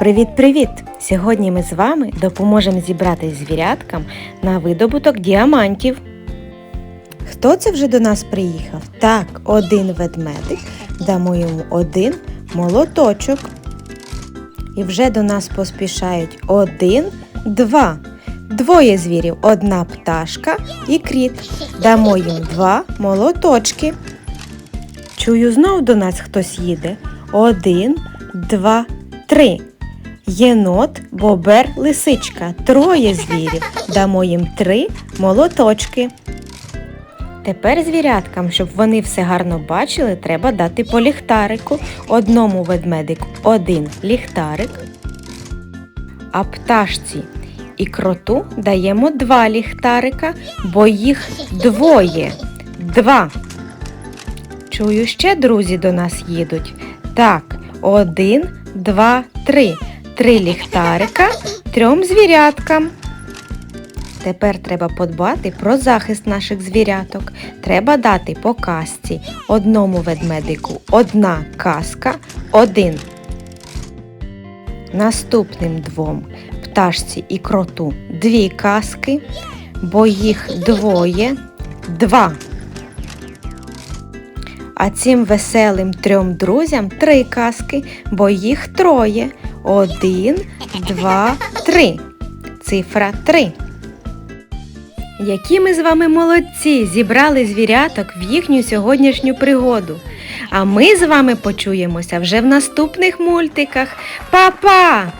Привіт-привіт! Сьогодні ми з вами допоможемо зібрати звіряткам на видобуток діамантів. Хто це вже до нас приїхав? Так, один ведмедик. Дамо йому один молоточок. І вже до нас поспішають один, два. Двоє звірів, одна пташка і кріт. Дамо їм два молоточки. Чую, знов до нас хтось їде. Один, два, три. Єнот, бобер, лисичка. Троє звірів. Дамо їм три молоточки. Тепер звіряткам, щоб вони все гарно бачили, треба дати по ліхтарику. Одному ведмедику один ліхтарик, а пташці і кроту даємо два ліхтарика, бо їх двоє. Два. Чую, ще друзі до нас їдуть. Так, один, два, три. Три ліхтарика трьом звіряткам. Тепер треба подбати про захист наших звіряток. Треба дати по касці одному ведмедику одна каска, один. Наступним двом пташці і кроту дві каски, бо їх двоє, два. А цим веселим трьом друзям три каски, бо їх троє. Один, два, три. Цифра три. Які ми з вами молодці! Зібрали звіряток в їхню сьогоднішню пригоду. А ми з вами почуємося вже в наступних мультиках. Па-па!